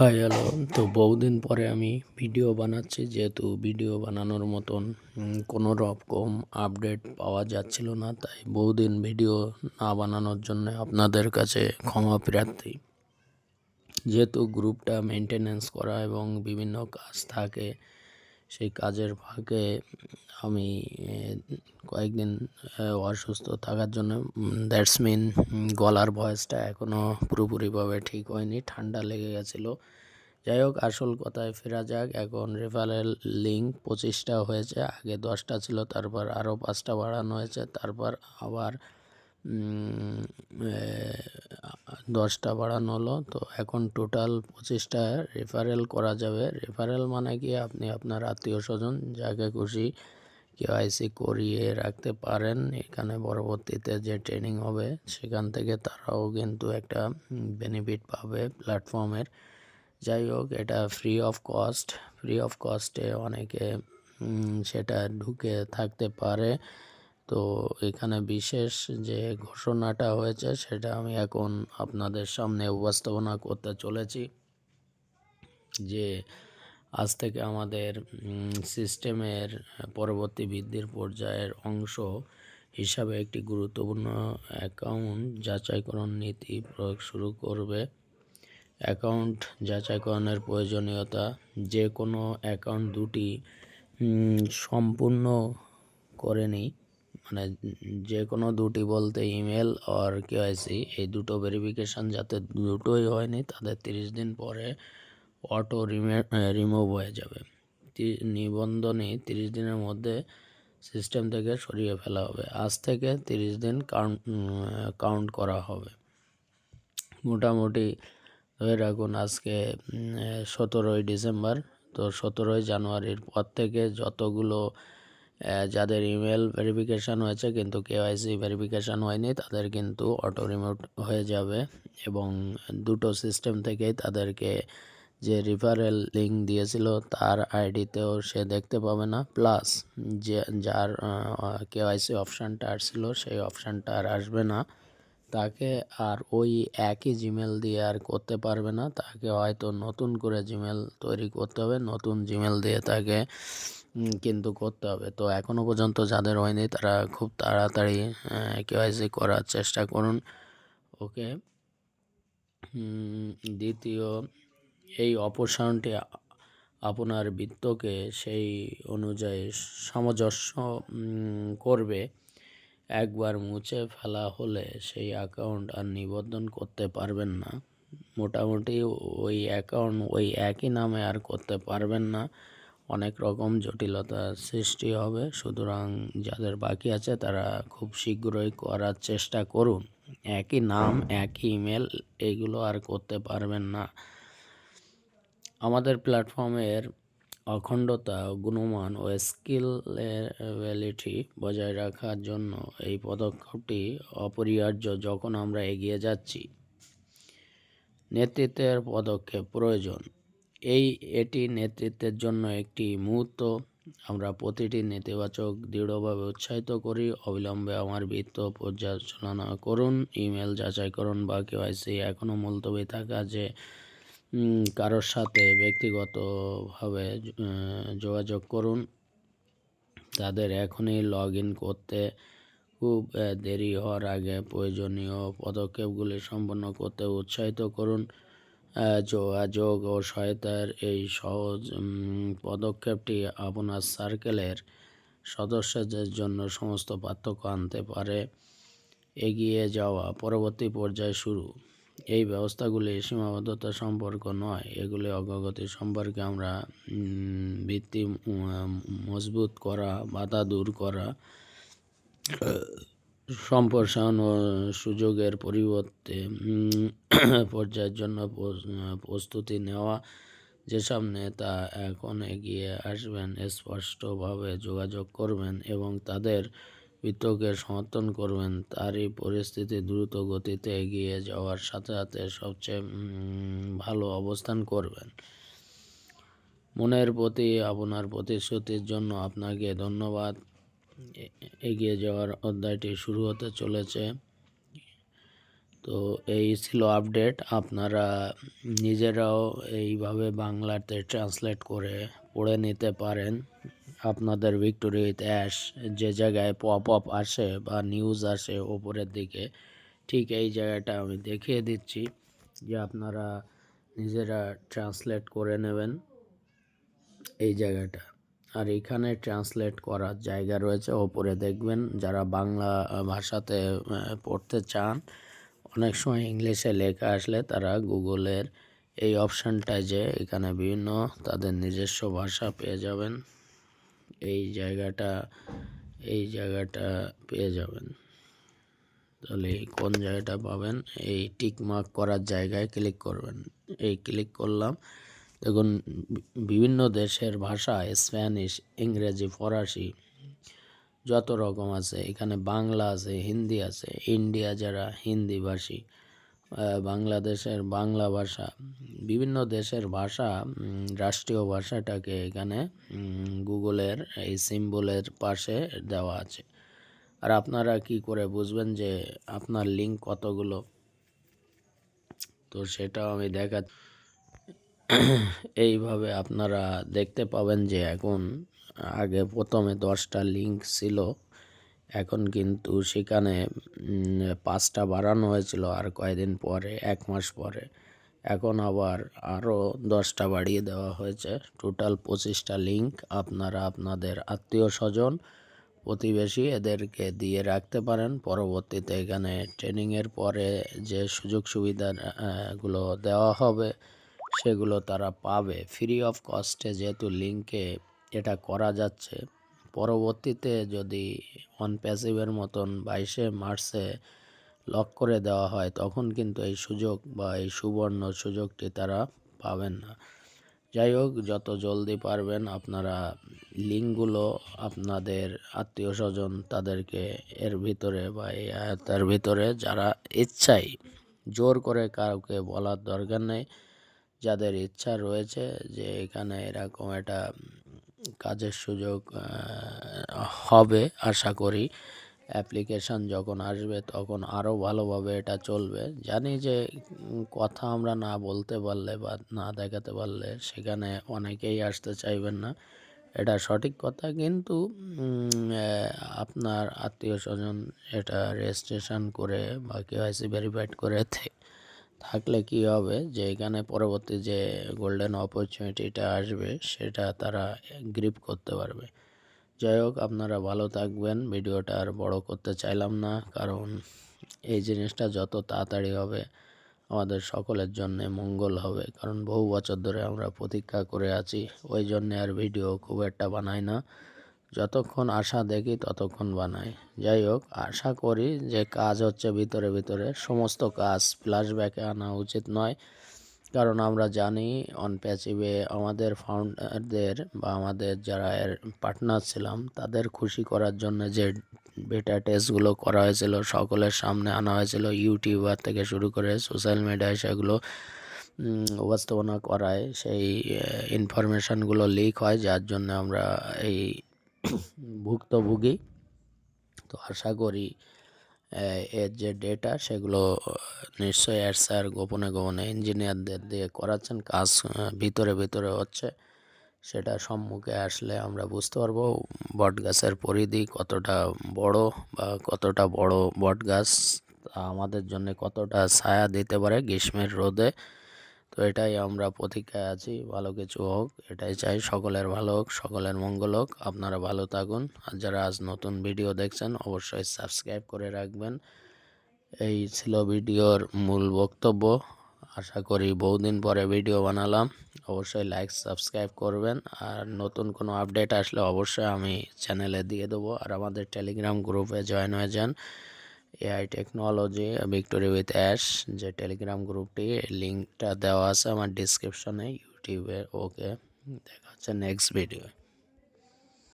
High, hello. তো বহুদিন পরে আমি ভিডিও বানাচ্ছি, যেহেতু ভিডিও বানানোর মতন কোনো রকম আপডেট পাওয়া যাচ্ছিল না, তাই বহুদিন ভিডিও না বানানোর জন্য আপনাদের কাছে ক্ষমা প্রার্থী। যেহেতু গ্রুপটা মেনটেনেন্স করা এবং বিভিন্ন কাজ থাকে সেই কাজের ফাঁকে আমি কয়েকদিন অসুস্থ থাকার জন্য দ্যাটস মিন গলার ভয়েসটা এখনও পুরোপুরিভাবে ঠিক হয়নি, ঠান্ডা লেগে গেছিল। যাই হোক, আসল কথায় ফেরা যাক, এখন রেফারেল লিঙ্ক পঁচিশটা হয়েছে, আগে দশটা ছিল, তারপর আরও পাঁচটা বাড়ানো হয়েছে, তারপর আবার দশটা বাড়ানো হলো। তো এখন টোটাল পঁচিশটা রেফারেল করা যাবে। রেফারেল মানে কি? আপনি আপনার আত্মীয় স্বজন, যাকে খুশি কেওয়াইসি করিয়ে রাখতে পারেন। এখানে পরবর্তীতে যে ট্রেনিং হবে, সেখান থেকে তারাও কিন্তু একটা বেনিফিট পাবে প্ল্যাটফর্মের যাই হোক, এটা free of cost free of কস্টে অনেকে সেটা ঢুকে থাকতে পারে। তো এখানে বিশেষ যে ঘোষণাটা হয়েছে সেটা আমি এখন আপনাদের সামনে উপস্থাপনা করতে চলেছি। যে আজ থেকে আমাদের সিস্টেমের পরবর্তী বৃদ্ধির পর্যায়ের অংশ হিসাবে একটি গুরুত্বপূর্ণ অ্যাকাউন্ট যাচাইকরণ নীতি প্রয়োগ শুরু করবে। অ্যাকাউন্ট যাচাইকরণের প্রয়োজনীয়তা যে কোনো অ্যাকাউন্ট দুটি সম্পূর্ণ করে নিই মানে যে কোনো দুটি বলতে ইমেল আর কেওয়াইসি এই দুটো ভেরিফিকেশান যাতে দুটোই হয়নি, তাদের তিরিশ দিন পরে অটো রিমুভ হয়ে যাবে। নিবন্ধনই তিরিশ দিনের মধ্যে সিস্টেম থেকে সরিয়ে ফেলা হবে। আজ থেকে তিরিশ দিন কাউন্ট কাউন্ট করা হবে। মোটামুটি ধরে রাখুন আজকে সতেরোই ডিসেম্বর, তো সতেরোই জানুয়ারির পর থেকে যতগুলো যাদের ইমেল ভেরিফিকেশান হয়েছে কিন্তু কেওয়াইসি ভেরিফিকেশান হয়নি, তাদের কিন্তু অটো রিমোট হয়ে যাবে এবং দুটো সিস্টেম থেকেই তাদেরকে যে রিফারেল লিঙ্ক দিয়েছিল তার আইডিতেও সে দেখতে পাবে না। প্লাস যে, যার কেওয়াইসি অপশানটা আসছিল, সেই অপশানটা আর আসবে না। তাকে আর ওই একই জিমেল দিয়ে আর করতে পারবে না। তাকে হয়তো নতুন করে জিমেল তৈরি করতে হবে, নতুন জিমেল দিয়ে তাকে কিন্তু করতে হবে। তো এখনও পর্যন্ত যাদের হয়নি, তারা খুব তাড়াতাড়ি কেওয়াইসি করার চেষ্টা করুন। ওকে? দ্বিতীয়, এই অপসারণটি আপনার বৃত্তকে সেই অনুযায়ী সামঞ্জস্য করবে। একবার মুছে ফেলা হলে সেই অ্যাকাউন্ট আর নিবন্ধন করতে পারবেন না। মোটামুটি ওই অ্যাকাউন্ট ওই একই নামে আর করতে পারবেন না। অনেক রকম জটিলতার সৃষ্টি হবে। সুতরাং যাদের বাকি আছে তারা খুব শীঘ্রই করার চেষ্টা করুন। একই নাম, একই ইমেল এগুলো আর করতে পারবেন না। আমাদের প্ল্যাটফর্মের অখণ্ডতা, গুণমান ও স্কিলেবিলিটি বজায় রাখার জন্য এই পদক্ষেপটি অপরিহার্য যখন আমরা এগিয়ে যাচ্ছি। নেতৃত্বের পদক্ষেপ প্রয়োজন। এই এটি নেতৃত্বের জন্য একটি মুহূর্ত। আমরা প্রতিটি নেতিবাচক দৃঢ়ভাবে উৎসাহিত করি। অবিলম্বে আমার বৃত্ত পর্যালোচনা করুন, ইমেল যাচাই করুন বা কেওয়াইসি এখনও মুলতবি থাকা যে কারোর সাথে ব্যক্তিগতভাবে যোগাযোগ করুন। তাদের এখনই লগ ইন করতে খুব দেরি হওয়ার আগে প্রয়োজনীয় পদক্ষেপগুলি সম্পন্ন করতে উৎসাহিত করুন। যোগাযোগ ও সহায়তার এই সহজ পদক্ষেপটি আপনার সার্কেলের সদস্যদের জন্য সমস্ত পার্থক্য আনতে পারে। এগিয়ে যাওয়া পরবর্তী পর্যায়ে শুরু। এই ব্যবস্থাগুলি সীমাবদ্ধতা সম্পর্ক নয়, এগুলি অগ্রগতি সম্পর্কে আমরা ভিত্তি মজবুত করা, বাধা দূর করা সম্প্রসারণ ও সুযোগের পরিবর্তে পর্যায়ের জন্য প্রস্তুতি নেওয়া যেসব নেতা এখন এগিয়ে আসবেন, স্পষ্টভাবে যোগাযোগ করবেন এবং তাদের বিতর্কের সমর্থন করবেন, তারই পরিস্থিতি দ্রুত গতিতে এগিয়ে যাওয়ার সাথে সাথে সবচেয়ে ভালো অবস্থান করবেন। মনের প্রতি, আপনার প্রতিশ্রুতির জন্য আপনাকে ধন্যবাদ। এগিয়ে যাওয়ার অধ্যায়টি শুরু হতে চলেছে। তো এই ছিল আপডেট। আপনারা নিজেরাও এইভাবে বাংলাতে ট্রান্সলেট করে পড়ে নিতে পারেন। আপনাদের ভিক্টোরি উইথ অ্যাশ যে জায়গায় পপ আপ আসে বা নিউজ আসে ওপরের দিকে, ঠিক এই জায়গাটা আমি দেখিয়ে দিচ্ছি যে আপনারা নিজেরা ট্রান্সলেট করে নেবেন এই জায়গাটা। আর এখানে ট্রান্সলেট করার জায়গা রয়েছে। ওপরে দেখবেন যারা বাংলা ভাষাতে পড়তে চান, অনেক সময় ইংলিশে লেখা আসলে তারা গুগলের এই অপশানটায় যে এখানে বিভিন্ন তাদের নিজস্ব ভাষা পেয়ে যাবেন। এই জায়গাটা এই জায়গাটা পেয়ে যাবেন। তাহলে কোন জায়গাটা পাবেন? এই টিক মার্ক করার জায়গায় ক্লিক করবেন। এই ক্লিক করলাম। দেখুন, বিভিন্ন দেশের ভাষা, স্প্যানিশ, ইংরেজি, ফরাসি, যত রকম আছে, এখানে বাংলা আছে, হিন্দি আছে, ইন্ডিয়া যারা হিন্দি ভাষী বাংলাদেশের বাংলা ভাষা, বিভিন্ন দেশের ভাষা রাষ্ট্রীয় ভাষাটাকে এখানে গুগলের এই সিম্বলের পাশে দেওয়া আছে। আর আপনারা কি করে বুঝবেন যে আপনার লিঙ্ক কতগুলো? তো সেটাও আমি দেখা এইভাবে আপনারা দেখতে পাবেন যে এখন আগে প্রথমে দশটা লিঙ্ক ছিল, এখন কিন্তু সেখানে পাঁচটা বাড়ানো হয়েছিল আর কয়েকদিন পরে, এক মাস পরে। এখন আবার আরও দশটা বাড়িয়ে দেওয়া হয়েছে। টোটাল পঁচিশটা লিঙ্ক আপনারা আপনাদের আত্মীয় স্বজন, প্রতিবেশী এদেরকে দিয়ে রাখতে পারেন। পরবর্তীতে এখানে ট্রেনিংয়ের পরে যে সুযোগ সুবিধাগুলো দেওয়া হবে সেগুলো তারা পাবে। ফ্রি অফ কস্টে যেহেতু লিঙ্কে এটা করা যাচ্ছে, পরবর্তীতে যদি অন প্যাসিভের মতন বাইশে মার্চে লক করে দেওয়া হয়, তখন কিন্তু এই সুযোগ বা এই সুবর্ণ সুযোগটি তারা পাবেন না। যাই হোক, যত জলদি পারবেন আপনারা লিঙ্কগুলো আপনাদের আত্মীয় স্বজন তাদেরকে এর ভিতরে বা এই আয়তার ভিতরে যারা ইচ্ছাই জোর করে কাউকে বলার দরকার নেই যাদের ইচ্ছা রয়েছে যে এখানে এরকম একটা কাজের সুযোগ হবে, আশা করি অ্যাপ্লিকেশন যখন আসবে তখন আরও ভালোভাবে এটা চলবে। জানি যে কথা আমরা না বলতে পারলে বা না দেখাতে পারলে সেখানে অনেকেই আসতে চাইবেন না, এটা সঠিক কথা। কিন্তু আপনার আত্মীয় স্বজন এটা রেজিস্ট্রেশন করে বা কেওয়াইসি ভেরিফাইড করে থাকলে কি হবে যে, এখানে পরবর্তী যে গোল্ডেন অপরচুনিটিটা আসবে, সেটা তারা গ্রিপ করতে পারবে। যাই হোক, আপনারা ভালো থাকবেন। ভিডিওটা আর বড় করতে চাইলাম না, কারণ এই জিনিসটা যত তাড়াতাড়ি হবে, আমাদের সকলের জন্য মঙ্গল হবে। কারণ বহু বছর ধরে আমরা প্রতীক্ষা করে আছি, ওই জন্যে আর ভিডিও খুব একটা বানাই না। যতক্ষণ আশা দেখি ততক্ষণ বানাই। যাই হোক, আশা করি যে কাজ হচ্ছে ভিতরে ভিতরে। সমস্ত কাজ ফ্ল্যাশব্যাকে আনা উচিত নয়। কারণ আমরা জানি অন প্যাচিভে আমাদের ফাউন্ডারদের বা আমাদের যারা এর পার্টনার ছিলাম, তাদের খুশি করার জন্য যে বেটা টেস্টগুলো করা হয়েছিল, সকলের সামনে আনা হয়েছিল ইউটিউবার থেকে শুরু করে সোশ্যাল মিডিয়ায় সেগুলো উপস্থাপনা করায়, সেই ইনফরমেশানগুলো লিক হয়, যার জন্য আমরা এই ভুক্তভোগী। তো আশা করি এর যে ডেটা সেগুলো নিশ্চয়ই এর স্যার গোপনে গোপনে ইঞ্জিনিয়ারদের দিয়ে করাচ্ছেন। কাজ ভিতরে ভিতরে হচ্ছে, সেটা সম্মুখে আসলে আমরা বুঝতে পারব। বট গাছের পরিধি কতটা বড় বা কতটা বড় বট গাছ আমাদের জন্য কতটা ছায়া দিতে পারে গ্রীষ্মের রোদে। তো এটাই আমরা প্রতীক্ষায় আছি, ভালো কিছু হোক, এটাই চাই, সকলের ভালো হোক, সকলের মঙ্গল হোক, আপনারা ভালো থাকুন, আর যারা আজ নতুন ভিডিও দেখছেন, অবশ্যই সাবস্ক্রাইব করে রাখবেন। এই ছিল ভিডিওর মূল বক্তব্য, আশা করি বহুদিন পরে ভিডিও বানালাম, অবশ্যই লাইক সাবস্ক্রাইব করবেন, আর নতুন কোনো আপডেট আসলে অবশ্যই আমি চ্যানেলে দিয়ে দেবো, আর আমাদের টেলিগ্রাম গ্রুপে জয়েন হয়ে যান। AI technology victory with Ash যে টেলিগ্রাম গ্রুপটি লিঙ্কটা দেওয়া আছে আমার ডিসক্রিপশনে ইউটিউবে ওকে দেখা হচ্ছে নেক্সট ভিডিও